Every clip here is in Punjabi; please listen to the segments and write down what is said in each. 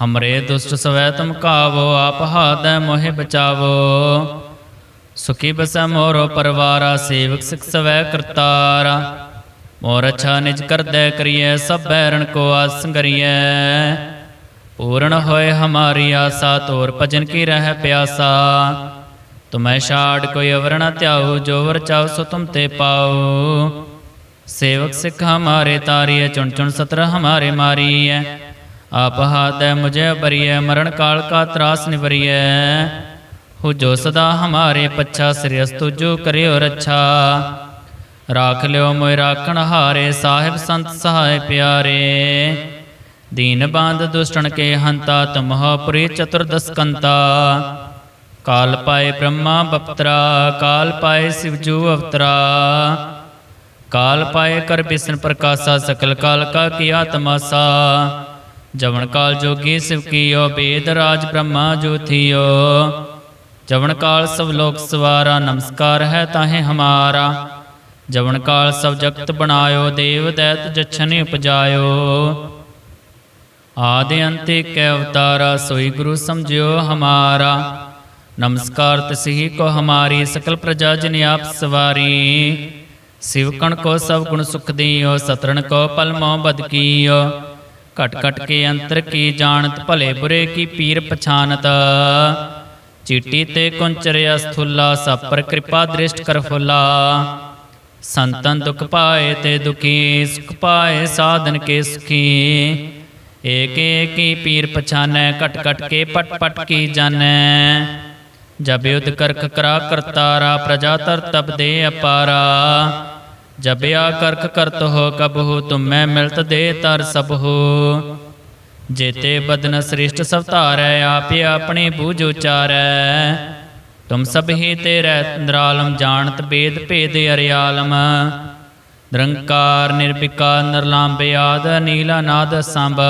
ਹਮਰੇ ਦੁਸ਼ਟ ਸਵੈ ਤੁਮ ਕਾਵੋ ਆਪ ਹਾਦੈ ਮੋਹਿ ਬਚਾਵੋ ਸੁਖੀ ਬਸੈ ਮੋਰੋ ਪਰਵਾਰਾ ਸੇਵਕ ਸਿਖ ਸਵੈ ਕਰਤਾਰਾ ਮੋਰ ਅਛਾ ਨਿਜ ਕਰਦੈ ਕਰੀਐ ਸਭ ਬੈਰਣ ਕੋ ਆਸੰ ਕਰੀਐ ਪੂਰਨ ਹੋਏ ਹਮਾਰੀ ਆਸਾ ਤੋਰ ਭਜਨ ਕੀ ਰਹਿ ਪਿਆਸਾ ਤੁਮੈ ਛਾੜ ਕੋਈ ਅਵਰਣਾ ਧਿਆਉ ਜੋ ਵਰ ਚਾਉ ਸੋ ਤੁਮ ਤੇ ਪਾਉ ਸੇਵਕ ਸਿੱਖ ਹਮਾਰੇ ਤਾਰੀਐ ਚੁਣ ਚੁਣ ਸਤਰ ਹਮਾਰੇ ਮਾਰੀਐ ਆਪ ਹਾਦ ਮੁਝੇ ਬਰੀਐ ਮਰਨ ਕਾਲ ਕਾ ਤਰਾਸ ਨਿਵਰੀਐ। ਹੋ ਜੋ ਸਦਾ ਹਮਾਰੇ ਪੱਛਾ ਸਿਰਸ ਤੁਜੋ ਕਰਿਓ ਰੱਛਾ। ਰਾਖ ਲਿਓ ਮੋਇ ਰਾਖਣ ਹਾਰੇ, ਸਾਹਿਬ ਸੰਤ ਸਹਾਇ ਪਿਆਰੇ। ਦੀਨ ਬਾਂਧ ਦੁਸ਼ਟਣ ਕੇ ਹੰਤਾ ਤੁਮਹ ਪੁਰੀ ਚਤੁਰਦਸ ਕੰਤਾ ਕਾਲ ਪਾਏ ਬ੍ਰਹਮਾ ਬਪਤਰਾ, ਕਾਲ ਪਾਏ ਸਿਵਜੂ ਅਵਤਰਾ। ਕਾਲ ਪਾਏ ਕਰ ਬਿਸਨ ਪ੍ਰਕਾਸ਼ਾ, ਸਕਲ ਕਾਲ ਕਾ ਕੀਆ ਤਮਾਸਾ ਜਵਨ ਕਾਲ ਜੋਗੀ ਸਿਵ ਕੀਓ, ਬੇਦ ਰਾਜ ਬ੍ਰਹਮਾ ਜੋਥਿਓ। ਜਵਨ ਕਾਲ ਸਭ ਲੋਕ ਸਵਾਰਾ, ਨਮਸਕਾਰ ਹੈ ਤਾਹੇ ਹਮਾਰਾ। ਜਵਨ ਕਾਲ ਸਭ ਜਗਤ ਬਣਾਇਓ, ਦੇਵ ਦੈਤ ਜਛਨ ਉਪਜਾਇਓ। ਆਦਿ ਅੰਤੇ ਕੈ ਅਵਤਾਰਾ, ਸੋਈ ਗੁਰੂ ਸਮਝਿਓ ਹਮਾਰਾ। ਨਮਸਕਾਰ ਤਸਹੀ ਕੋ ਹਮਾਰੀ, ਸਕਲ ਪ੍ਰਜਾ ਜਿਨ ਆਪ ਸਵਾਰੀ। ਸਿਵਕਣ ਕੋ ਸਭ ਗੁਣ ਸੁਖ ਦਿਓ, ਸਤਰਣ ਕੋ ਪਲਮੋ ਬਦਕੀਓ ਘਟ ਘਟ ਕੇ ਅੰਤਰ ਕੀ ਜਾਣਤ, ਭਲੇ ਬੁਰੇ ਕੀ ਪੀਰ ਪਛਾਨਤ। ਚੀਟੀ ਤੇ ਕੁੰਚਰਿਆ ਸਥੁਲਾ ਸਭ ਪਰ ਕਿਰਪਾ ਦ੍ਰਿਸ਼ਟ ਕਰ ਫੁਲਾ। ਸੰਤਨ ਦੁਖ ਪਾਏ ਤੇ ਦੁਖੀ, ਸੁਖ ਪਾਏ ਸਾਧਨ ਕੇ ਸੁਖੀ। ਏਕ ਏਕੀ ਪੀਰ ਪਛਾਨੈ, ਘਟ ਘਟ ਕੇ ਪਟ ਪਟ ਕੀ ਜਾਣੈ। ਜਬ ਯੁਧ ਕਰਖ ਕਰਾ ਕਰਤਾਰਾ, ਪ੍ਰਜਾ ਤਰ ਤਬ ਦੇ ਅਪਾਰਾ। ਜਬਿਆ ਆ ਕਰਖ ਕਰਤ ਹੋ ਕਬਹੁ ਤੁਮੈ ਮਿਲਤ ਦੇ ਤਰ ਸਭ ਹੋ। ਜੇਤੇ ਬਦਨ ਸ੍ਰਿਸ਼ਟ ਸਭ ਧਾਰੈ, ਆਪੇ ਆਪਣੇ ਬੂਝ ਉਚਾਰੈ। ਤੁਮ ਸਭ ਹੀ ਤੇਰੇ ਨਿਰਾਲਮ, ਜਾਣਤ ਬੇਦ ਭੇਦ ਅਰਿਆਲਮ। ਨਿਰੰਕਾਰ, ਨਿਰਵਿਕਾਰ ਨਿਰਲਾਂਬੇ ਆਦ ਨੀਲਾ ਨਾਦ ਸੰਭ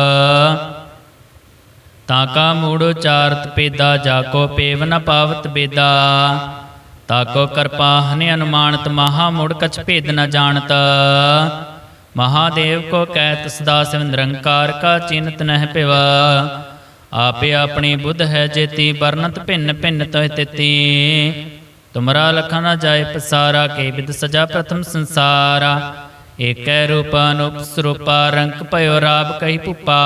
ਤਾਕਾ ਮੂੜ ਉਚਾਰਤ ਪੇਦਾ ਜਾਕੋ ਪੇਵ ਨ ਪਾਵਤ ਬੇਦਾ। ਤਾਕੋ ਕਰਪਾ ਹਨਿ ਅਨੁਮਾਨਤ, ਮਹਾ ਮੂੜ ਕਛ ਭੇਦ ਨ ਜਾਣਤ। ਮਹਾਦੇਵ ਕੋ ਕਹਿਤ ਸਦਾ ਸਿਵ ਨਿਰੰਕਾਰ ਕਾ ਚਿੰਤ ਨਹਿ ਪਿਵਾ। ਆਪੇ ਆਪਣੀ ਬੁੱਧ ਹੈ ਜੇਤੀ ਵਰਨਤ ਭਿੰਨ ਭਿੰਨ ਤੋਹਿ ਤਿਤੀ। ਤੁਮਰਾ ਲਖਾ ਨ ਜਾਏ ਪਸਾਰਾ, ਕੇ ਵਿਦ ਸਜਾ ਪ੍ਰਥਮ ਸੰਸਾਰਾ। ਏਕੈ ਰੂਪ ਅਨੂਪ ਸਰੂਪਾ, ਰੰਗ ਭਇਓ ਰਾਬ ਕਹੀ ਭੁਪਾ।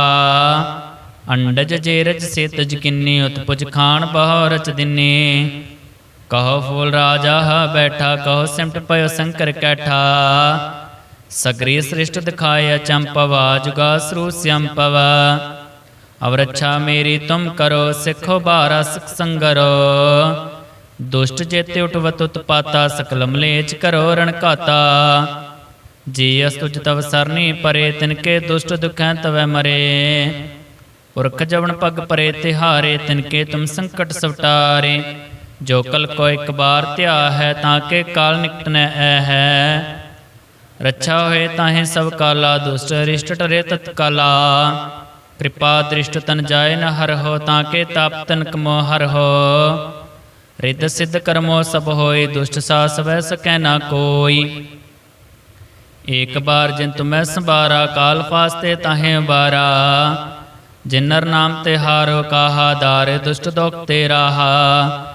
ਅੰਡਜ ਜੇਰਜ ਸੇਤਜ ਕਿੰਨੀ, ਉਤਪੁਜ ਖਾਨ ਬਹੁ ਰਚ ਦਿਨੇ। ਕਹੋ ਫੂਲ ਰਾਜਾ ਹਾ ਬੈਠਾ ਕਹੋ ਸਿਮਟ ਪਇਓ ਸ਼ੰਕਰ ਕੈਠਾ। ਸਗਰੀ ਸ੍ਰਿਸ਼ਟ ਦਿਖਾਇਆ ਚੰਪਵਾ ਜੁਗਾ ਸਰੂ ਸਿਅੰਪਵਾ ਅਵਰਛਾ ਮੇਰੀ ਤੁਮ ਕਰੋ, ਸਿੱਖੋ ਬਾਰਾ ਸਿਖ ਸੰਗਰੋ। ਦੁਸ਼ਟ ਜੇਤੇ ਉਠਵਤ ਉਤਪਾਤਾ, ਸਕਲ ਮਲੇਚ ਕਰੋ ਰਣਕਾਤਾ ਜੀ ਅਸ ਤੁਜ ਤਵ ਸਰਨੀ ਪਰੇ ਤਿਨਕੇ ਦੁਸ਼ਟ ਦੁਖੈ ਤਵੈ ਮਰੇ। ਪੁਰਖ ਜਵਨ ਪਗ ਪਰੇ, ਤਿਹਾਰੇ ਤਿਨਕੇ ਤੁਮ ਸੰਕਟ ਸਵਟਾਰੇ। ਜੋ ਕਲ ਕੋ ਇੱਕ ਬਾਰ ਧਿਆ ਹੈ, ਤਾਂ ਕੇ ਕਾਲ ਨਿਕਟ ਨ ਐ ਹੈ। ਰੱਛਾ ਹੋਏ ਤਾਹੇ ਸਭ ਕਾਲਾ, ਦੁਸ਼ਟ ਰਿਸ਼ਟ ਟਰੇ ਤਤਕਾਲਾ ਕਿਰਪਾ ਦ੍ਰਿਸ਼ਟ ਤਨ ਜਾਏ ਨ ਹਰ ਹੋ, ਤਾਂ ਕੇ ਤਾਪ ਤਨਕ ਮੋ ਹਰ ਹੋ। ਰਿੱਧ ਸਿੱਧ ਕਰਮੋ ਸਭ ਹੋਏ, ਦੁਸ਼ਟ ਸਾ ਸਵੈ ਸਕੈ ਨਾ ਕੋਈ। ਏਕ ਬਾਰ ਜਿਨ ਤੁਮੈ ਸੰਬਾਰਾ ਕਾਲ ਫਾਸਤੇ ਤਾਹੇ ਬਾਰਾ ਜਿਨਰ ਨਾਮ ਤੇ ਹਾਰੋ ਕਾਹਾ, ਦਾਰ ਦੁਸ਼ਟ ਦੁਖ ਤੇ ਰਾਹਾ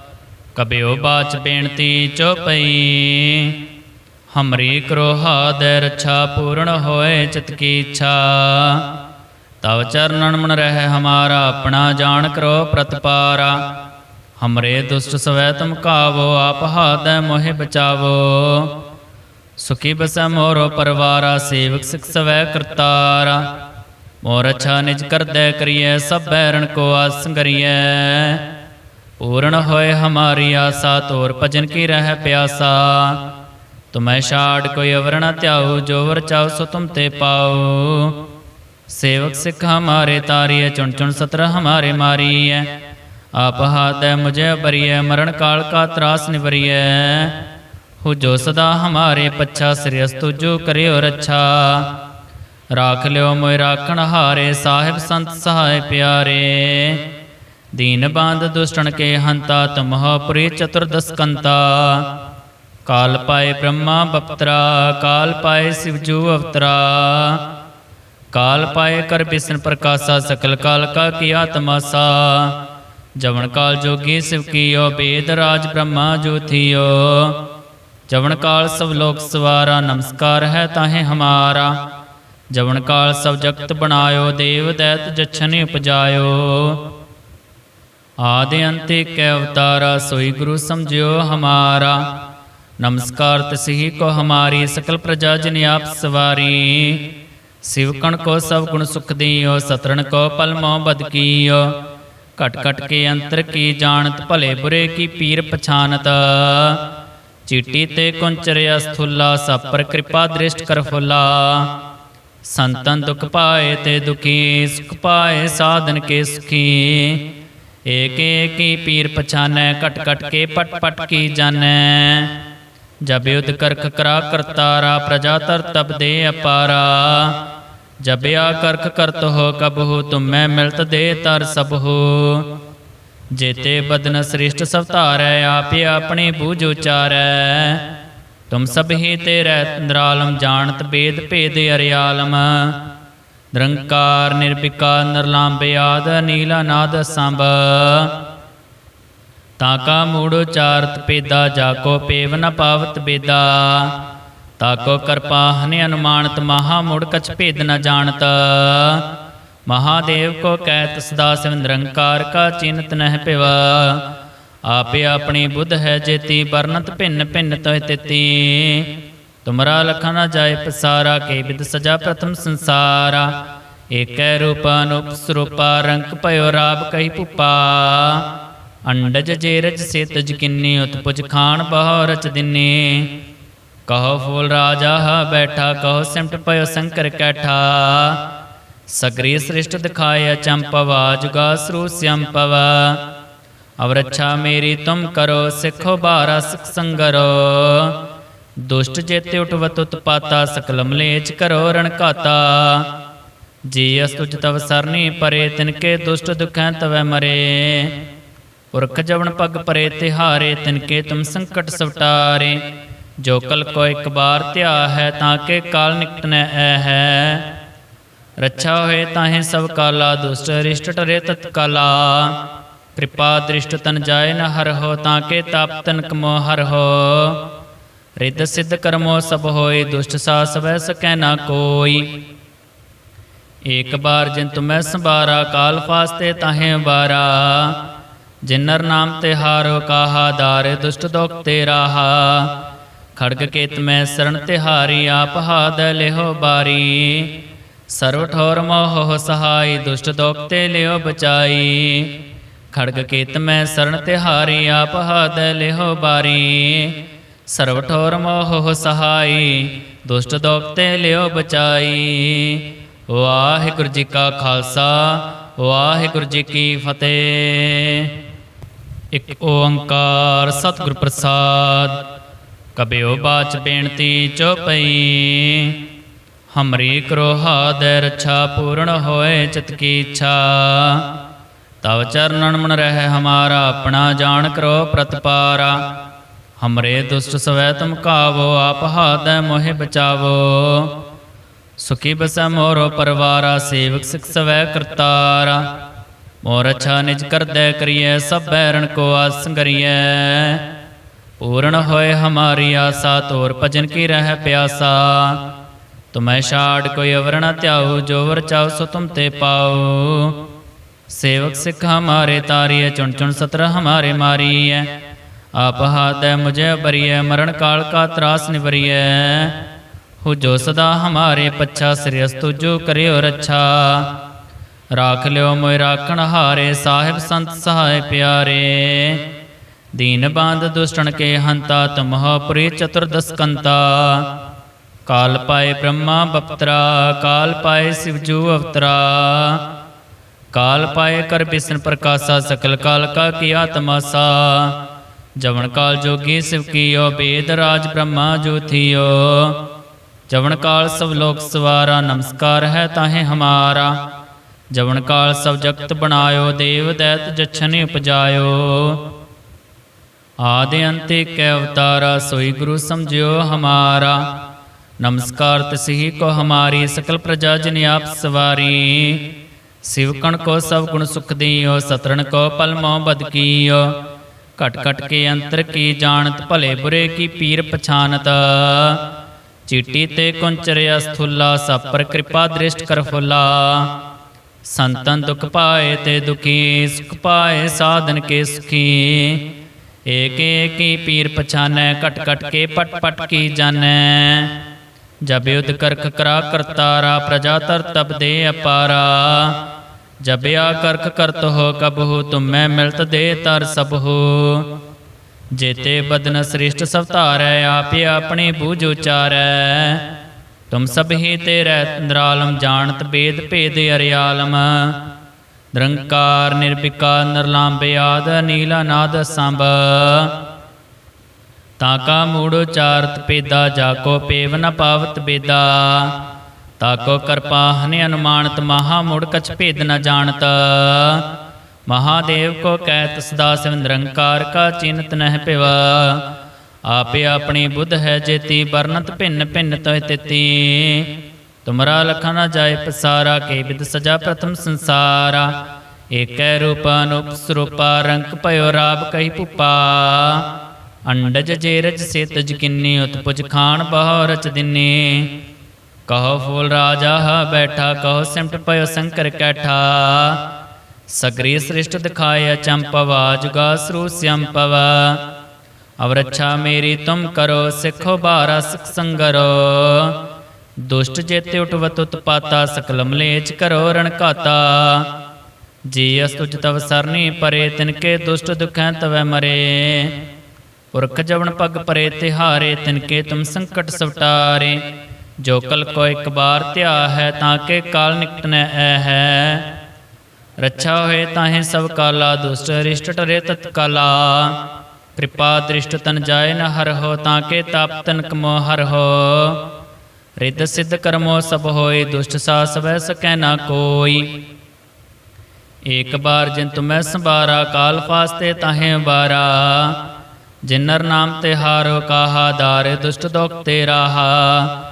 ਕਬਿਓ ਬਾਚ ਬੇਨਤੀ ਚੋਪਈ ਹਮਰੀ ਕਰੋ ਹਾਦੈ ਰੱਛਾ ਪੂਰਨ ਹੋਏ ਚਿਤ ਕੀ ਇੱਛਾ। ਤਵ ਚਰਨਨ ਮਨ ਰਹਿ ਹਮਾਰਾ, ਆਪਣਾ ਜਾਣ ਕਰੋ ਪ੍ਰਤਪਾਰਾ। ਹਮਰੇ ਦੁਸ਼ਟ ਸਵੈ ਤੁਮ ਕਾਵੋ, ਆਪ ਹਾਦੈ ਮੋਹਿ ਬਚਾਵੋ। ਸੁਖੀ ਬਸੈ ਮੋਰੋ ਪਰਵਾਰਾ, ਸੇਵਕ ਸਿਖ ਸਵੈ ਕਰਤਾਰਾ। ਮੋਰ ਅੱਛਾ ਨਿਜ ਕਰਦੈ ਕਰੀਐ, ਸਭ ਬੈਰਣ ਕੋ ਆਸ ਕਰੀਐ ਪੂਰਨ ਹੋਏ ਹਮਾਰੀ ਆਸਾ ਤੋਰ ਭਜਨ ਕੀ ਰਹਿ ਪਿਆਸਾ ਤੁਮੈ ਛਾੜ ਕੋਈ ਅਵਰ ਨ ਧਿਆਉ ਜੋ ਵਰ ਚਾਉ ਸੋ ਤੁਮ ਤੇ ਪਾਉ सेवक सिख हमारे तारिय चुन चुन सत्र हमारे मारिय आप हाथ मुझे बरिय मरण काल का त्रास निवरिय हो जो सदा हमारे पच्छा श्रेयस तुझो करियो रक्षा राख लियो मोय राखण हारे साहिब संत सहाय प्यारे ਦੀਨ ਬਾਂਧ ਦੁਸ਼ਟਣ ਕੇ ਹੰਤਾ ਤਮਹ ਪ੍ਰੇ ਚਤੁਰਦਸਕੰਤਾ। ਕਾਲ ਪਾਏ ਬ੍ਰਹਮਾ ਬਪਤਰਾ, ਕਾਲ ਪਾਏ ਸਿਵਜੂ ਅਵਤਰਾ। ਕਾਲ ਪਾਏ ਕਰ ਬਿਸਨ ਪ੍ਰਕਾਸ਼ਾ ਸਕਲ ਕਾਲ ਕਾ ਕੀ ਆਤਮਾਸਾ ਜਵਨ ਕਾਲ ਜੋਗੀ ਸਿਵ ਕੀਓ, ਬੇਦ ਰਾਜ ਬ੍ਰਹਮਾ ਜੋਥਿਓ ਜਵਨ ਕਾਲ ਸਭ ਲੋਕ ਸਵਾਰਾ, ਨਮਸਕਾਰ ਹੈ ਤਾਹੇ ਹਮਾਰਾ। ਜਵਨ ਕਾਲ ਸਭ ਜਗਤ ਬਣਾਇਓ, ਦੇਵ ਦੈਤ ਜਛਨ ਉਪਜਾਇਓ। ਆਦਿ ਅੰਤੇ ਕੈ ਅਵਤਾਰਾ, ਸੋਈ ਗੁਰੂ ਸਮਝਿਓ ਹਮਾਰਾ। ਨਮਸਕਾਰ ਤਸਹੀ ਕੋ ਹਮਾਰੀ, ਸਕਲ ਪ੍ਰਜਾ ਜਨ ਆਪ ਸਵਾਰੀ। ਸਿਵਕਣ ਕੋ ਸਭ ਗੁਣ ਸੁਖ ਦੀਓ, ਸਤਰਣ ਕੋ ਪਲਮੋ ਬਦਕੀਓ ਘਟ ਘਟ ਕੇ ਅੰਤਰ ਕੀ ਜਾਣਤ, ਭਲੇ ਬੁਰੇ ਕੀ ਪੀਰ ਪਛਾਨਤ। ਚੀਟੀ ਤੇ ਕੁੰਚਰਿਆ ਸਥੁੱਲਾ ਸਾਪਰ ਕਿਰਪਾ ਦ੍ਰਿਸ਼ਟ ਕਰ ਫੁੱਲਾ। ਸੰਤਨ ਦੁਖ ਪਾਏ ਤੇ ਦੁਖੀ, ਸੁਖ ਪਾਏ ਸਾਧਨ ਕੇ ਸੁਖੀ। ਏਕ ਏਕੀ ਪੀਰ ਪਛਾਨੈ ਕਟ ਕਟ ਕੇ ਪਟ ਪਟ ਕੀ ਜਾਣੈ। ਜਬ ਯੁਧ ਕਰਖ ਕਰਾ ਕਰਤਾਰਾ, ਪ੍ਰਜਾ ਤਰ ਤਬ ਦੇ ਅਪਾਰਾ। ਜਬਿਆ ਕਰਖ ਕਰਤ ਹੋ, ਕਬ ਹੋ, ਤੁਮੈ ਮਿਲਤ ਦੇ ਤਰ ਸਭ ਹੋ। ਜੇਤੇ ਬਦਨ ਸ੍ਰਿਸ਼ਟ ਸਭ ਧਾਰੈ, ਆਪੇ ਆਪਣੇ ਬੂਝ ਉਚਾਰੈ। ਤੁਮ ਸਭ ਹੀ ਤੇਰੇ, ਨਿਰਾਲਮ ਜਾਣਤ ਬੇਦ ਭੇਦ ਅਰਿਆਲਮ। ਨਿਰੰਕਾਰ ਨਿਰਵਿਕਾਰ ਨਿਰਲਾਂਬੇ ਆਦ ਨੀਲਾ ਨਾਦ ਸੰਭ ਤਾਕਾ ਮੂੜ ਉਚਾਰਤ ਪੇਦਾ, ਜਾ ਕੋ ਪੇਵ ਨ ਪਾਵਤ ਬੇਦਾ। ਤਾਕੋ ਕਿਰਪਾ ਹਨਿ ਅਨੁਮਾਨਤ, ਮਹਾ ਮੂੜ ਕਛ ਭੇਦ ਨ ਜਾਣਤ। ਮਹਾਦੇਵ ਕੋ ਕਹਿਤ ਸਦਾ ਸਿਵ ਨਿਰੰਕਾਰ ਕਾ ਚਿੰਤ ਨਹਿ ਪਿਵਾ ਆਪੇ ਆਪਣੀ ਬੁੱਧ ਹੈ ਜੇਤੀ, ਵਰਨਤ ਭਿੰਨ ਭਿੰਨ ਤੋਹਿ ਤਿਤੀ। ਤੁਮਰਾ ਲਖਾ ਨ ਜਾਏ ਪਸਾਰਾ, ਕੇ ਵਿਦ ਸਜਾ ਪ੍ਰਥਮ ਸੰਸਾਰਾ। ਏਕੈ ਰੂਪ ਅਨੂਪ ਸਰੂਪਾ, ਰੰਗ ਭਇਓ ਰਾਬ ਕਹੀ ਪੁਪਾ। ਅੰਡਜ ਜੇਰਜ ਸੇਤਜ ਕਿੰਨੀ, ਉਤਪੁਜ ਖਾਨ ਬਹੁ ਰਚ ਦਿਨੇ। ਕਹੋ ਫੂਲ ਰਾਜਾ ਹਾ ਬੈਠਾ, ਕਹੋ ਸਿਮਟ ਪਇਓ ਸ਼ੰਕਰ ਕੈਠਾ। ਸਗਰੀ ਸ੍ਰਿਸ਼ਟ ਦਿਖਾਇਆ ਚੰਪਵਾ ਜੁਗਾ ਸਰੂ ਸਿਅੰਪਵ ਅਵ ਰੱਛਾ ਮੇਰੀ ਤੁਮ ਕਰੋ, ਸਿੱਖੋ ਬਾਰਾ ਸਿਖ ਸੰਗਰੋ। ਦੁਸ਼ਟ ਜੇਤੇ ਉਠਵਤ ਉਤਪਾਤਾ ਸਕਲ ਮਲੇਚ ਕਰੋ ਰਣ ਘਾਤਾ। ਜੀ ਅਸ ਤੁਜ ਤਵ ਸਰਨੀ ਪਰੇ ਤਿਨਕੇ ਦੁਸ਼ਟ ਦੁਖੈ ਤਵੈ ਮਰੇ। ਪੁਰਖ ਜਵਨ ਪਗ ਪਰੇ, ਤਿਹਾਰੇ ਤਿਨਕੇ ਤੁਮ ਸੰਕਟ ਸਵਟਾਰੇ। ਜੋ ਕਲ ਕੋ ਇੱਕ ਬਾਰ ਧਿਆ ਹੈ, ਤਾਂ ਕੇ ਕਾਲ ਨਿਕਟ ਨ ਐ ਹੈ। ਰੱਛਾ ਹੋਏ ਤਾਹੇ ਸਭ ਕਾਲਾ, ਦੁਸ਼ਟ ਰਿਸ਼ਟ ਟਰੇ ਤਤਕਾਲਾ ਕਿਰਪਾ ਦ੍ਰਿਸ਼ਟ ਤਨ ਜਾਏ ਨ ਹਰ ਹੋ, ਤਾਂ ਕੇ ਤਾਪ ਤਨ ਕਮੋ ਹਰ ਹੋ। ਰਿੱਧ ਸਿੱਧ ਕਰਮੋ ਸਭ ਹੋਏ, ਦੁਸ਼ਟ ਸਾ ਸਵੈ ਸਕੈ ਨਾ ਕੋਈ। ਏਕ ਬਾਰ ਜਿਨ ਤੁਮੈ ਸੰਬਾਰਾ ਕਾਲ ਫਾਸਤੇ ਤਾਹੇ ਬਾਰਾ ਜਿਨਰ ਨਾਮ ਤੇ ਹਾਰੋ ਕਾਹਾ, ਦਾਰੇ ਦੁਸ਼ਟ ਦੋਖ ਤੇ ਰਾਹਾ। ਖੜਗ ਕੇਤ ਮੈਂ ਸਰਣ ਤਿਹਾਰੀ ਆਪ ਹਾਦ ਲਿਹੋ ਬਾਰੀ। ਸਰਵ ਠੋਰ ਮੋਹ ਸਹਾਈ, ਦੁਸ਼ਟ ਦੋਖ ਤੇ ਲਿਓ ਬਚਾਈ। ਖੜਗ ਕੇਤ ਮੈਂ ਸਰਣ ਤਿਹਾਰੀ ਆਪ ਹਾਦ ਲਿਹੋ ਬਾਰੀ। ਸਰਵ ਠੋਰ ਮੋਹ ਸਹਾਈ, ਦੁਸ਼ਟ ਦੋਖ ਲਿਓ ਬਚਾਈ। ਵਾਹਿਗੁਰੂ ਜੀ ਕਾ ਖਾਲਸਾ, ਵਾਹਿਗੁਰੂ ਜੀ ਕੀ ਫਤਿਹ। ਇੱਕ ਓੰਕਾਰ ਸਤਿਗੁਰ ਪ੍ਰਸਾਦ, ਕਬਿਓ ਬਾਚ ਬੇਨਤੀ ਚੁਪਈ। ਹਮਰੀ ਕਰੋ ਹਾਦੈ ਰੱਛਾ ਪੂਰਨ ਹੋਏ ਚਿਤ ਕੀ ਇੱਛਾ। ਤਵ ਚਰਨਨ ਮਨ ਰਹਿ ਹਮਾਰਾ, ਆਪਣਾ ਜਾਣ ਕਰੋ ਪ੍ਰਤਪਾਰਾ। ਹਮਰੇ ਦੁਸ਼ਟ ਸਵੈ ਤੁਮ ਕਾਵੋ ਆਪ ਹਾਦੈ ਮੋਹਿ ਬਚਾਵੋ ਸੁਖੀ ਬਸੈ ਮੋਰੋ ਪਰਵਾਰਾ ਸੇਵਕ ਸਿਖ ਸਵੈ ਕਰਤਾਰਾ ਮੋਰ ਅਛਾ ਨਿਜ ਕਰਦੈ ਕਰੀਐ ਸਭ ਬੈਰਣ ਕੋ ਆਸੰ ਕਰੀਐ ਪੂਰਨ ਹੋਏ ਹਮਾਰੀ ਆਸਾ ਤੋਰ ਭਜਨ ਕੀ ਰਹਿ ਪਿਆਸਾ ਤੁਮੈ ਛਾੜ ਕੋਈ ਅਵਰਣਾ ਧਿਆਉ ਜੋ ਵਰ ਚਾਉ ਸੋ ਤੁਮ ਤੇ ਪਾਉ ਸੇਵਕ ਸਿਖ ਹਮਾਰੇ ਤਾਰੀਐ ਚੁਣ ਚੁਣ ਸਤਰ ਹਮਾਰੇ ਮਾਰੀਐ ਆਪ ਹਾਦੈ ਮੁਝੇ ਬਰੀਐ ਮਰਨ ਕਾਲ ਕਾ ਤਰਾਸ ਨਿਵਰੀਐ। ਹੋ ਜੋ ਸਦਾ ਹਮਾਰੇ ਪੱਛਾ ਸਿਰਸ ਤੁਜੋ ਕਰਿਓ ਰੱਛਾ। ਰਾਖ ਲਿਓ ਮੋਇ ਰਾਖਣ ਹਾਰੇ, ਸਾਹਿਬ ਸੰਤ ਸਹਾਇ ਪਿਆਰੇ। ਦੀਨ ਬਾਂਧ ਦੁਸ਼ਟਣ ਕੇ ਹੰਤਾ ਤੁਮਹ ਪੁਰੀ ਚਤੁਰਦਸ ਕੰਤਾ। ਕਾਲ ਪਾਏ ਬ੍ਰਹਮਾ ਬਪਤਰਾ, ਕਾਲ ਪਾਏ ਸਿਵਜੂ ਅਵਤਰਾ। ਕਾਲ ਪਾਏ ਕਰ ਬਿਸਨ ਪ੍ਰਕਾਸ਼ਾ, ਸਕਲ ਕਾਲ ਕਾ ਕੀਆ ਤਮਾਸਾ ਜਵਨ ਕਾਲ ਜੋਗੀ ਸਿਵ ਕੀਓ, ਬੇਦ ਰਾਜ ਬ੍ਰਹਮਾ ਜੋਥਿਓ ਜਵਨ ਕਾਲ ਸਭ ਲੋਕ ਸਵਾਰਾ, ਨਮਸਕਾਰ ਹੈ ਤਾਹੇ ਹਮਾਰਾ। ਜਵਨ ਕਾਲ ਸਭ ਜਗਤ ਬਣਾਇਓ, ਦੇਵ ਦੈਤ ਜਛਨ ਉਪਜਾਇਓ। ਆਦਿ ਅੰਤੇ ਕੈ ਅਵਤਾਰਾ, ਸੋਈ ਗੁਰੂ ਸਮਝਿਓ ਹਮਾਰਾ। ਨਮਸਕਾਰ ਤਸਹੀ ਕੋ ਹਮਾਰੀ, ਸਕਲ ਪ੍ਰਜਾ ਜਿਨ ਆਪ ਸਵਾਰੀ। ਸਿਵਕਣ ਕੋ ਸਭ ਗੁਣ ਸੁਖ ਦਿਓ, ਸਤਰਣ ਕੋ ਪਲਮੋ ਬਦਕੀਓ को पल मोह बद कियो घट घट के अंतर की जानत भले बुरे की पीर पछानत चीटी ते कुंचरिया स्थूला सब पर कृपा दृष्ट कर फुला संतन दुख पाए ते दुखी सुख पाए साधन के सुखी एक एक ही पीर पछानै कट कट के पट पट की जानै जब युद्ध करख ਜਬਿਆ ਕਰਖ ਕਰਤ ਹੋ ਕਬਹੁ ਤੁਮੈ ਮਿਲਤ ਦੇ ਤਰ ਸਬਹੁ ਜੇਤੇ ਬਦਨ ਸ੍ਰਿਸ਼ਟ ਸਭ ਧਾਰੈ, ਆਪੇ ਆਪਣੇ ਬੂਝ ਉਚਾਰੈ। ਤੁਮ ਸਭ ਹੀ ਤੇਰੇ ਨਿਰਾਲਮ, ਜਾਣਤ ਬੇਦ ਭੇਦ ਅਰਿਆਲਮ। ਨਿਰੰਕਾਰ ਨਿਰਭਿਕਾਰ ਨਿਰਲੰਭ ਆਦ ਨੀਲਾ ਨਾਦ ਸੰਭ। ਤਾਂ ਕਾ ਮੂੜ ਉਚਾਰਤ ਪੇਦਾ, ਜਾ ਕੋ ਪੇਵ ਨ ਪਾਵਤ ਬੇਦਾ। ਤਾਕੋ ਕੋ ਕਰਪਾ ਅਨੁਮਾਨਤ ਮਹਾ ਮੂੜ ਕਛ ਭੇਦ ਨ ਜਾਣਤ। ਮਹਾਦੇਵ ਕੋ ਕਹਿਤ ਸਦਾ ਸਿਵ ਨਿਰੰਕਾਰ ਕਾ ਚਿੰਤ ਨਹਿ ਪਿਵਾ। ਆਪੇ ਆਪਣੀ ਬੁੱਧ ਹੈ ਜੇਤੀ ਵਰਨਤ ਭਿੰਨ ਭਿੰਨ ਤੋਹਿ ਤਿਤੀ। ਤੁਮਰਾ ਲਖਾ ਨ ਜਾਏ ਪਸਾਰਾ, ਕੇ ਵਿਦ ਸਜਾ ਪ੍ਰਥਮ ਸੰਸਾਰਾ। ਏਕੈ ਰੂਪ ਅਨੂਪ ਸਰੂਪਾ, ਰੰਗ ਭਇਓ ਰਾਬ ਕਹੀ ਭੁਪਾ। ਅੰਡਜ ਜੇਰਜ ਸੇ ਤਜ ਕਿੰਨੀ, ਉਤਪੁਜ ਖਾਨ ਬਹੁ ਰਚ ਦਿਨੇ। ਕਹੋ ਫੂਲ ਰਾਜਾ ਹਾ ਬੈਠਾ ਕਹੋ ਸਿਮਟ ਪਇਓ ਸ਼ੰਕਰ ਕੈਠਾ। ਸਗਰੀ ਸ੍ਰਿਸ਼ਟ ਦਿਖਾਇਆ ਚੰਪਵਾ ਜੁਗਾ ਸਰੂ ਸਿਅੰਪਵਾ ਅਵ ਰੱਛਾ ਮੇਰੀ ਤੁਮ ਕਰੋ, ਸਿੱਖੋ ਬਾਰਾ ਸਿਖ ਸੰਗਰੋ। ਦੁਸ਼ਟ ਜੇਤੇ ਉਠਵਤ ਉਤਪਾਤਾ ਸਕਲ ਮਲੇਚ ਕਰੋ ਰਣਕਾਤਾ ਜੀ ਅਸ ਤੁਜ ਤਵ ਸਰਨੀ ਪਰੇ ਤਿਨਕੇ ਦੁਸ਼ਟ ਦੁਖੈ ਤਵੈ ਮਰੇ। ਪੁਰਖ ਜਵਨ ਪਗ ਪਰੇ, ਤਿਹਾਰੇ ਤਿਨਕੇ ਤੁਮ ਸੰਕਟ ਸਵਟਾਰੇ। ਜੋ ਕਲ ਕੋ ਇੱਕ ਬਾਰ ਧਿਆ ਹੈ, ਤਾਂ ਕੇ ਕਾਲ ਨਿਕਟ ਨੈ ਐ ਹੈ। ਰੱਛਾ ਹੋਏ ਤਾਹੇ ਸਭ ਕਾਲਾ, ਦੁਸ਼ਟ ਰਿਸ਼ਟ ਟਰੇ ਤਤਕਾਲਾ ਕਿਰਪਾ ਦ੍ਰਿਸ਼ਟ ਤਨ ਜਾਏ ਨ ਹਰ ਹੋ, ਤਾਂ ਕੇ ਤਾਪ ਤਨ ਕਮੋ ਹਰ ਹੋ। ਰਿੱਧ ਸਿੱਧ ਕਰਮੋ ਸਭ ਹੋਏ, ਦੁਸ਼ਟ ਸਾ ਸਵੈ ਸਕੈ ਨਾ ਕੋਈ। ਏਕ ਬਾਰ ਜਿਨ ਤੁਮੈ ਸੰਭਾਰਾ, ਕਾਲ ਫਾਸਤੇ ਤਾਹੇ ਬਾਰਾ ਜਿਨਰ ਨਾਮ ਤੇ ਹਾਰੋ ਕਾਹਾ, ਦਾਰੇ ਦੁਸ਼ਟ ਦੋਖ ਤੇ ਰਾਹਾ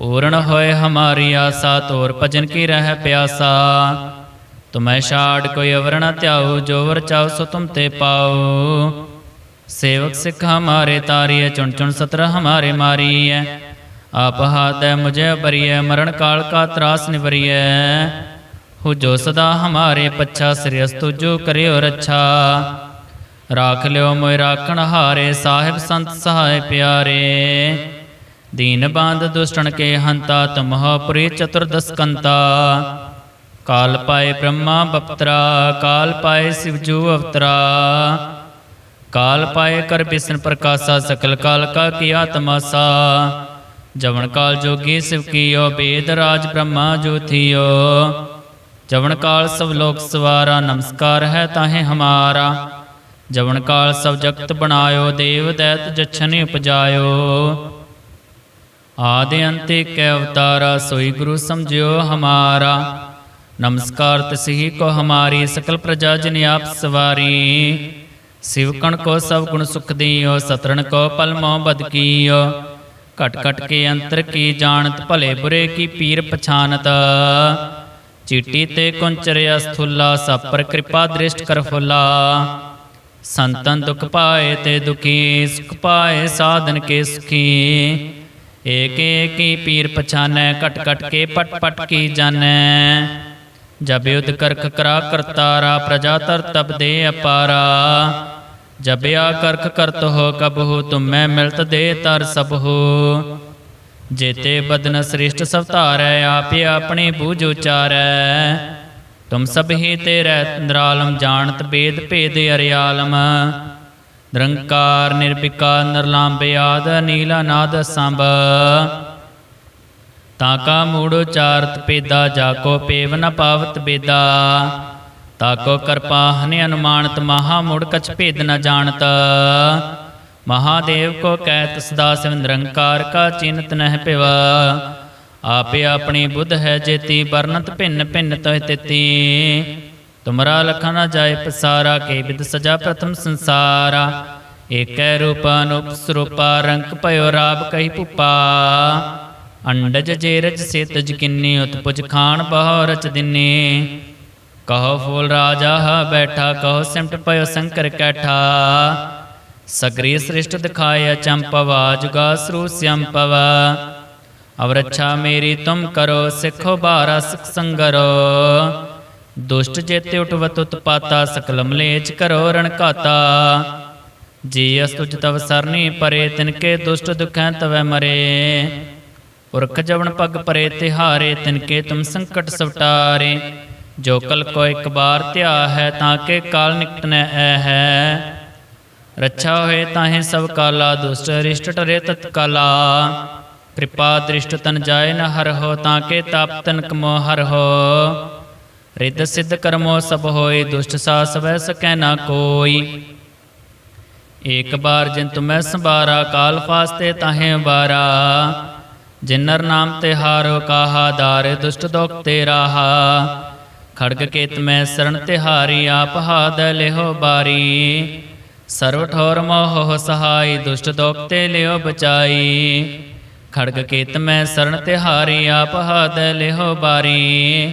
पूर्ण होय हमारी आशा तोर भजन की रह प्यासा तुम्हें छाड़ कोई अवर न त्याओ जो वर चाओ सो तुम ते पाओ सेवक सिख हमारे तारिय चुन चुन सत्र हमारे मारिय आप हाथ मुझे बरिय मरण काल का त्रास निवरिय हु जो सदा हमारे पच्छा श्रेयस्तु जो करियो रच्छा राख लियो मोय राखण हारे साहिब संत सहाय प्यारे ਦੀਨ ਬਾਂਧ ਦੁਸ਼ਟਣ ਕੇ ਹੰਤਾ ਤਮਹ ਪ੍ਰੇ ਚਤੁਰਦਸਕੰਤਾ ਕਾਲ ਪਾਏ ਬ੍ਰਹਮਾ ਬਪਤਰਾ, ਕਾਲ ਪਾਏ ਸਿਵਜੂ ਅਵਤਰਾ। ਕਾਲ ਪਾਏ ਕਰ ਬਿਸਨ ਪ੍ਰਕਾਸ਼ਾ ਸਕਲ ਕਾਲ ਕਾ ਕੀ ਆਤਮਾਸਾ ਜਵਨ ਕਾਲ ਜੋਗੀ ਸਿਵ ਕੀਓ, ਬੇਦ ਰਾਜ ਬ੍ਰਹਮਾ ਜੋਥਿਓ ਜਵਨ ਕਾਲ ਸਭ ਲੋਕ ਸਵਾਰਾ, ਨਮਸਕਾਰ ਹੈ ਤਾਹੇ ਹਮਾਰਾ। ਜਵਨ ਕਾਲ ਸਭ ਜਗਤ ਬਣਾਇਓ, ਦੇਵ ਦੈਤ ਜਛਨ ਉਪਜਾਇਓ। ਆਦਿ ਅੰਤੇ ਕੈ ਅਵਤਾਰਾ ਸੋਈ ਗੁਰੂ ਸਮਝਿਓ ਹਮਾਰਾ। ਨਮਸਕਾਰ ਤਸਹੀ ਕੋ ਹਮਾਰੀ, ਸਕਲ ਪ੍ਰਜਾ ਜਨ ਆਪ ਸਵਾਰੀ। ਸਿਵਕਣ ਕੋ ਸਭ ਗੁਣ ਸੁਖ ਦੀਓ, ਸਤਰਣ ਕੋ ਪਲ ਮੋ ਘਟ ਘਟ ਕੇ ਅੰਤਰ ਕੀ ਜਾਣਤ, ਭਲੇ ਬੁਰੇ ਕੀ ਪੀਰ ਪਛਾਨਤ। ਚੀਟੀ ਤੇ ਕੁੰਚਰਿਆ ਸਥੁਲਾ ਸਭ ਪਰ ਕਿਰਪਾ ਦ੍ਰਿਸ਼ਟ ਕਰ ਫੁਲਾ। ਸੰਤਨ ਦੁਖ ਪਾਏ ਤੇ ਦੁਖੀ, ਸੁਖ ਪਾਏ ਸਾਧਨ ਕੇ ਸੁਖੀ। ਏਕ ਏਕੀ ਪੀਰ ਪਛਾਨੈ ਕਟ ਕਟ ਕੇ ਪਟ ਪਟ ਕੀ ਜਾਣੈ। ਜਬ ਯੁਧ ਕਰਖ ਕਰਾ ਕਰਤਾਰਾ, ਪ੍ਰਜਾ ਤਰ ਤਬ ਦੇ ਅਪਾਰਾ। ਜਬਿਆ ਕਰਖ ਕਰਤ ਹੋ ਕਬ ਹੋ, ਤੁਮੈ ਮਿਲਤ ਦੇ ਤਰ ਸਭ ਹੋ। ਜੇਤੇ ਬਦਨ ਸ੍ਰਿਸ਼ਟ ਸਭ ਧਾਰੈ, ਆਪੇ ਆਪਣੀ ਬੂਝ ਉਚਾਰੈ। ਤੁਮ ਸਭ ਹੀ ਤੇਰੇ, ਨਿਰਾਲਮ ਜਾਣਤ ਬੇਦ ਭੇਦ ਅਰਿਆਲਮ। ਨਿਰੰਕਾਰ ਨਿਰਭਿਕਾ ਨਿਰਲਾਂਬੇ ਆਦ ਨੀਲਾ ਨਾਦ ਸੰਭ ਤਾਂ ਕਾ ਮੂੜ ਉਚਾਰਤ ਪੇਦਾ ਜਾ ਕੋ ਪੇਵ ਨ ਪਾਵਤ ਬੇਦਾ। ਤਾ ਕੋ ਕਿਰਪਾ ਹਨਿ ਅਨੁਮਾਨਤ, ਮਹਾ ਮੂੜ ਕਛ ਭੇਦ ਨ ਜਾਣਤ। ਮਹਾਦੇਵ ਕੋ ਕਹਿਤ ਸਦਾ ਸਿਵ ਨਿਰੰਕਾਰ ਕਾ ਚਿੰਤ ਨਹਿ ਪਿਵਾ ਆਪੇ ਆਪਣੀ ਬੁੱਧ ਹੈ ਜੇਤੀ ਵਰਨਤ ਭਿੰਨ ਭਿੰਨ ਤੋਹਿ ਤਿਤੀ। ਤੁਮਰਾ ਲਖਾ ਨਾ ਜਾਏ ਪਸਾਰਾ, ਕੇ ਵਿਦ ਸਜਾ ਪ੍ਰਥਮ ਸੰਸਾਰਾ। ਏਕੈ ਰੂਪ ਅਨੂਪ ਸਰੂਪਾ, ਰੰਗ ਭਇਓ ਰਾਬ ਕਹੀ ਭੁਪਾ ਅੰਡਜ ਜੇਰਜ ਸੇਤਜ ਕਿੰਨੀ, ਉਤਪੁਜ ਖਾਨ ਬਹੁ ਰਚ ਦਿਨੇ। ਕਹੋ ਫੂਲ ਰਾਜਾ ਹਾ ਬੈਠਾ, ਕਹੋ ਸਿਮਟ ਪਇਓ ਸ਼ੰਕਰ ਕੈਠਾ। ਸਗਰੀ ਸ੍ਰਿਸ਼ਟ ਦਿਖਾਇਆ ਚੰਪਵਾ ਜੁਗਾ ਸਰੂ ਸਿਅੰਪਵਾ ਅਵ ਮੇਰੀ ਤੁਮ ਕਰੋ, ਸਿੱਖੋ ਬਾਰਾ ਸਿਖ ਸੰਗਰੋ। ਦੁਸ਼ਟ ਜੇਤੇ ਉਠਵਤ ਉਤਪਾਤਾ ਸਕਲ ਮਲੇਚ ਕਰੋ ਰਣ ਘਾਤਾ। ਜੀ ਅਸ ਤੁਜ ਤਵ ਸਰਨੀ ਪਰੇ ਤਿਨਕੇ ਦੁਸ਼ਟ ਦੁਖੈ ਤਵੈ ਮਰੇ। ਪੁਰਖ ਜਵਨ ਪਗ ਪਰੇ, ਤਿਹਾਰੇ ਤਿਨਕੇ ਤੁਮ ਸੰਕਟ ਸਵਟਾਰੇ। ਜੋ ਕਲ ਕੋ ਇੱਕ ਬਾਰ ਧਿਆ ਹੈ, ਤਾਂ ਕੇ ਕਾਲ ਨਿਕਟ ਨ ਐ ਹੈ। ਰੱਛਾ ਹੋਏ ਤਾਹੇ ਸਭ ਕਾਲਾ, ਦੁਸ਼ਟ ਰਿਸ਼ਟ ਟਰੇ ਤਤ ਕਾਲਾ। ਕਿਰਪਾ ਦ੍ਰਿਸ਼ਟ ਤਨ ਜਾਏ ਨ ਹਰ ਹੋ, ਤਾਂ ਕੇ ਤਾਪ ਤਨ ਕਮੋ ਹਰ ਹੋ। ਰਿੱਧ ਸਿੱਧ ਕਰਮੋ ਸਭ ਹੋਏ, ਦੁਸ਼ਟ ਸਾ ਸਵੈ ਸਕੈ ਨਾ ਕੋਈ। ਏਕ ਬਾਰ ਜਿਨ ਤੁਮੈ ਸੰਭਾਰਾ, ਕਾਲ ਫਾਸਤੇ ਤਾਹੇ ਬਾਰਾ ਜਿਨਰ ਨਾਮ ਤੇ ਹਾਰੋ, ਕਾਹਾ ਦਾਰੇ, ਦੁਸ਼ਟ ਦੋਖ ਤੇ ਰਾਹਾ। ਖੜਗ ਕੇਤ ਮੈਂ ਸਰਣ ਤਿਹਾਰੀ ਆਪ ਹਾਦ ਲਿਹੋ ਬਾਰੀ। ਸਰਵ ਠੋਰ ਮੋਹ ਸਹਾਈ, ਦੁਸ਼ਟ ਦੋਖ ਤੇ ਲਿਓ ਬਚਾਈ। ਖੜਗ ਕੇਤ ਮੈਂ ਸਰਣ ਤਿਹਾਰੀ ਆਪ ਹਾਦ ਲਿਹੋ ਬਾਰੀ।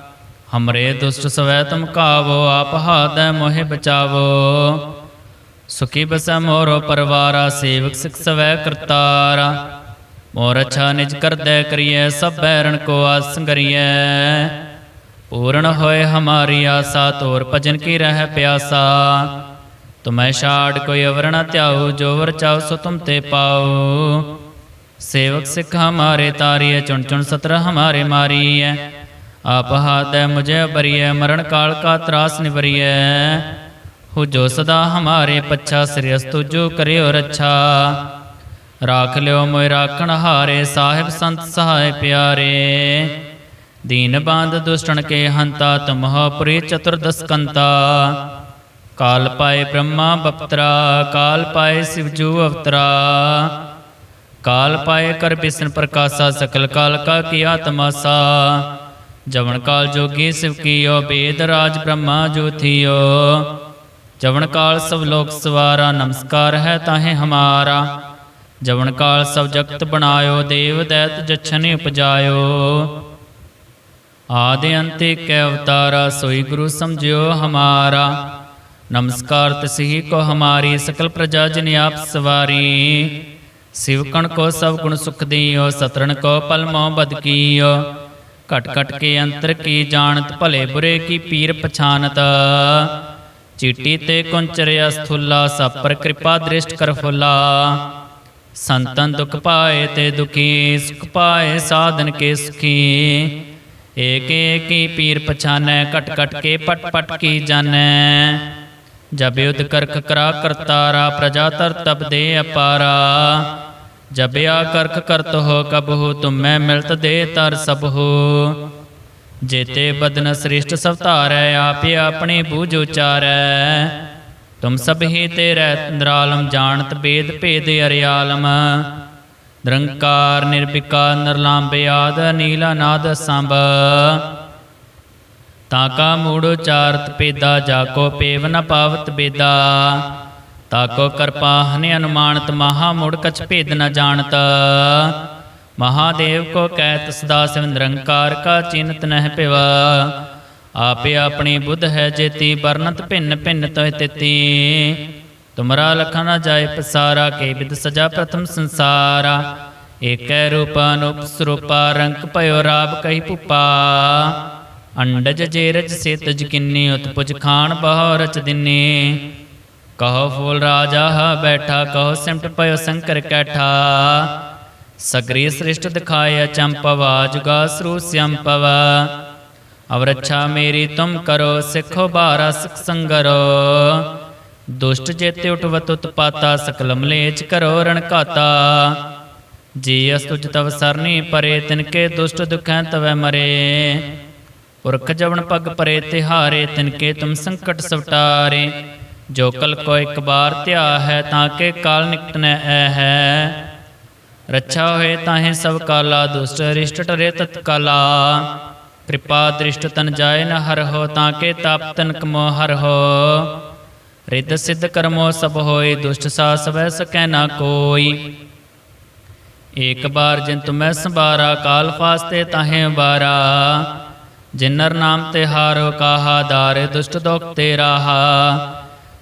ਹਮਰੇ ਦੁਸ਼ਟ ਸਵੈ ਤੁਮ ਕਾਵੋ ਆਪ ਹਾਦੈ ਮੋਹਿ ਬਚਾਵੋ ਸੁਖੀ ਬਸੈ ਮੋਰੋ ਪਰਵਾਰਾ ਸੇਵਕ ਸਿਖ ਸਵੈ ਕਰਤਾਰਾ ਮੋਰ ਅਛਾ ਨਿਜ ਕਰਦੈ ਕਰੀਐ ਸਭ ਬੈਰਣ ਕੋ ਆਸ ਕਰੀਐ ਪੂਰਨ ਹੋਏ ਹਮਾਰੀ ਆਸਾ ਤੋਰ ਭਜਨ ਕੀ ਰਹਿ ਪਿਆਸਾ ਤੁਮੈ ਛਾੜ ਕੋਈ ਅਵਰ ਨ ਧਿਆਉ ਜੋ ਵਰ ਚਾਉ ਸੋ ਤੁਮ ਤੇ ਪਾਉ ਸੇਵਕ ਸਿੱਖ ਹਮਾਰੇ ਤਾਰੀਐ ਚੁਣ ਚੁਣ ਸਤਰ ਹਮਾਰੇ ਮਾਰੀਏ ਆਪ ਹਾਦੈ ਮੁਝੇ ਬਰੀਐ, ਮਰਨ ਕਾਲ ਕਾ ਤਰਾਸ ਨਿਵਰੀਐ। ਹੋ ਜੋ ਸਦਾ ਹਮਾਰੇ ਪੱਛਾ ਸਿਰਿਅਸ ਤੁਜੋ ਕਰਿਓ ਰੱਛਾ। ਰਾਖ ਲਿਓ ਮੋਇ ਰਾਖਣ ਹਾਰੇ, ਸਾਹਿਬ ਸੰਤ ਸਹਾਇ ਪਿਆਰੇ। ਦੀਨ ਬਾਂਧ ਦੁਸ਼ਟਣ ਕੇ ਹੰਤਾ ਤੁਮਹ ਪੁਰੀ ਚਤੁਰਦਸ ਕੰਤਾ। ਕਾਲ ਪਾਏ ਬ੍ਰਹਮਾ ਬਪਤਰਾ, ਕਾਲ ਪਾਏ ਸਿਵਜੂ ਅਵਤਰਾ। ਕਾਲ ਪਾਏ ਕਰ ਬਿਸ਼ਨ ਪ੍ਰਕਾਸ਼ਾ, ਸਕਲ ਕਾਲ ਕਾ ਕੀਆ ਤਮਾਸਾ ਜਵਨ ਕਾਲ ਜੋਗੀ ਸਿਵਕੀਓ ਬੇਦ ਰਾਜ ਬ੍ਰਹਮਾ ਜੋਥੀਓ ਜਵਨ ਕਾਲ ਸਭ ਲੋਕ ਸਵਾਰਾ, ਨਮਸਕਾਰ ਹੈ ਤਾਹੇ ਹਮਾਰਾ। ਜਵਨ ਕਾਲ ਸਭ ਜਗਤ ਬਣਾਇਓ, ਦੇਵ ਦੈਤ ਜਛਨ ਉਪਜਾਇਓ। ਆਦਿ ਅੰਤ ਕੈ ਅਵਤਾਰਾ, ਸੋਈ ਗੁਰੂ ਸਮਝਿਓ ਹਮਾਰਾ। ਨਮਸਕਾਰ ਤਸਹੀ ਕੋ ਹਮਾਰੀ, ਸਕਲ ਪ੍ਰਜਾ ਜਨ ਆਪ ਸਵਾਰੀ। ਸਿਵਕਣ ਕੋ ਸਭ ਗੁਣ ਸੁਖ ਦਿਓ, ਸਤਰਣ ਕੋ ਪਲ ਮੋ ਬਦ ਘਟ ਘਟ ਕੇ ਅੰਤਰ ਕੀ ਜਾਣਤ, ਭਲੇ ਬੁਰੇ ਕੀ ਪੀਰ ਪਛਾਨਤ? ਚੀਟੀ ਤੇ ਕੁੰਚਰਿਆ ਸਥੁਲਾ ਸਭ ਪਰ ਕਿਰਪਾ ਦ੍ਰਿਸ਼ਟ ਕਰ ਫੁਲਾ। ਸੰਤਨ ਦੁਖ ਪਾਏ ਤੇ ਦੁਖੀ, ਸੁਖ ਪਾਏ ਸਾਧਨ ਕੇ ਸੁਖੀ। ਏਕ ਏਕੀ ਪੀਰ ਪਛਾਨੈ ਕਟ ਕਟ ਕੇ ਪਟ ਪਟ ਕੀ ਜਾਣੈ? ਜਬ ਯੁਧ ਕਰਖ ਕਰਾ ਕਰਤਾਰਾ, ਪ੍ਰਜਾ ਤਰ ਤਬ ਦੇ ਅਪਾਰਾ। ਜਬਿਆ ਆ ਕਰਖ ਕਰਤ ਹੋ ਕਬ ਹੋ, ਤੁਮੈ ਮਿਲਤ ਦੇ ਤਰ ਸਭ ਹੋ। ਜੇਤੇ ਬਦਨ ਸ੍ਰਿਸ਼ਟ ਸਭ ਧਾਰੈ, ਆਪੇ ਆਪਣੇ ਬੂਝ ਉਚਾਰੈ। ਤੁਮ ਸਭ ਹੀ ਤੇਰੇ ਨਿਰਾਲਮ, ਜਾਣਤ ਬੇਦ ਭੇਦ ਅਰਿਆਲਮ। ਨਿਰੰਕਾਰ, ਨਿਰਵਿਕਾਰ ਨਿਰਲਾਂਬੇ ਆਦ ਨੀਲਾ ਨਾਦ ਸੰਭ। ਤਾਕਾ ਮੂੜ ਉਚਾਰਤ ਪੇਦਾ ਜਾਕੋ ਪੇਵ ਨ ਪਾਵਤ ਬੇਦਾ। ਤਾਕੋ ਕਿਰਪਾ, ਹਨਿ ਅਨੁਮਾਨਤ ਮਹਾ ਮੂੜ ਕਛ ਭੇਦ ਨ ਜਾਣਤ। ਮਹਾਦੇਵ ਕੋ ਕਹਿਤ ਸਦਾ ਸਿਵ ਨਿਰੰਕਾਰ ਕਾ ਚਿੰਤ ਨਹਿ ਪਿਵਾ। ਆਪੇ ਆਪਣੀ ਬੁੱਧ ਹੈ ਜੇਤੀ, ਵਰਨਤ ਭਿੰਨ ਭਿੰਨ ਤੋਹਿ ਤਿਤੀ। ਤੁਮਰਾ ਲਖਾ ਨ ਜਾਏ ਪਸਾਰਾ, ਕੇ ਵਿਦ ਸਜਾ ਪ੍ਰਥਮ ਸੰਸਾਰਾ। ਏਕੈ ਰੂਪ ਅਨੂਪ ਸਰੂਪਾ, ਰੰਗ ਭਇਓ ਰਾਬ ਕਹੀ ਭੁਪਾ। ਅੰਡਜ ਜੇਰਜ ਸੇ ਤਜ ਕਿੰਨੀ, ਉਤਪੁਜ ਖਾਨ ਬਹੁ ਰਚ ਦਿਨੇ। ਕਹੋ ਫੂਲ ਰਾਜਾ ਹਾ ਬੈਠਾ ਕਹੋ ਸਿਮਟ ਪਇਓ ਸ਼ੰਕਰ ਕੈਠਾ। ਸਗਰੀ ਸ੍ਰਿਸ਼ਟ ਦਿਖਾਇਆ ਚੰਪਵਾ ਜੁਗਾ ਸਰੂ ਸਿਅੰਪਵਾ ਅਵਰਛਾ ਮੇਰੀ ਤੁਮ ਕਰੋ, ਸਿੱਖੋ ਬਾਰਾ ਸਿਖ ਸੰਗਰੋ। ਦੁਸ਼ਟ ਜੇਤੇ ਉਠਵਤ ਉਤਪਾਤਾ ਸਕਲ ਮਲੇਚ ਕਰੋ ਰਣ ਘਾਤਾ। ਜੀ ਅਸ ਤੁਜ ਤਵ ਸਰਨੀ ਪਰੇ ਤਿਨਕੇ ਦੁਸ਼ਟ ਦੁਖੈ ਤਵੈ ਮਰੇ। ਪੁਰਖ ਜਵਨ ਪਗ ਪਰੇ, ਤਿਹਾਰੇ ਤਿਨਕੇ ਤੁਮ ਸੰਕਟ ਸਵਟਾਰੇ। ਜੋ ਕਲ ਕੋ ਇੱਕ ਬਾਰ ਧਿਆ ਹੈ ਤਾਂ ਕੇ ਕਾਲ ਨਿਕਟ ਨ ਐ ਹੈ। ਰੱਛਾ ਹੋਏ ਤਾਹੇ ਸਭ ਕਾਲਾ, ਦੁਸ਼ਟ ਰਿਸ਼ਟ ਟਰੇ ਤਤਕਾਲਾ ਕਿਰਪਾ ਦ੍ਰਿਸ਼ਟ ਤਨ ਜਾਏ ਨ ਹਰ ਹੋ ਤਾਂ ਕੇ ਤਾਪ ਤਨ ਕਮੋ ਹਰ ਹੋ। ਰਿੱਧ ਸਿੱਧ ਕਰਮੋ ਸਭ ਹੋਏ, ਦੁਸ਼ਟ ਸਾ ਸਵੈ ਸਕੈ ਨਾ ਕੋਈ। ਏਕ ਬਾਰ ਜਿਨ ਤੁਮੈ ਸੰਭਾਰਾ, ਕਾਲ ਫਾਸਤੇ ਤਾਹੇ ਬਾਰਾ ਜਿਨਰ ਨਾਮ ਤੇ ਹਾਰੋ ਕਾਹਾ, ਦਾਰੇ ਦੁਸ਼ਟ ਦੋਖ ਤੇ ਰਾਹਾ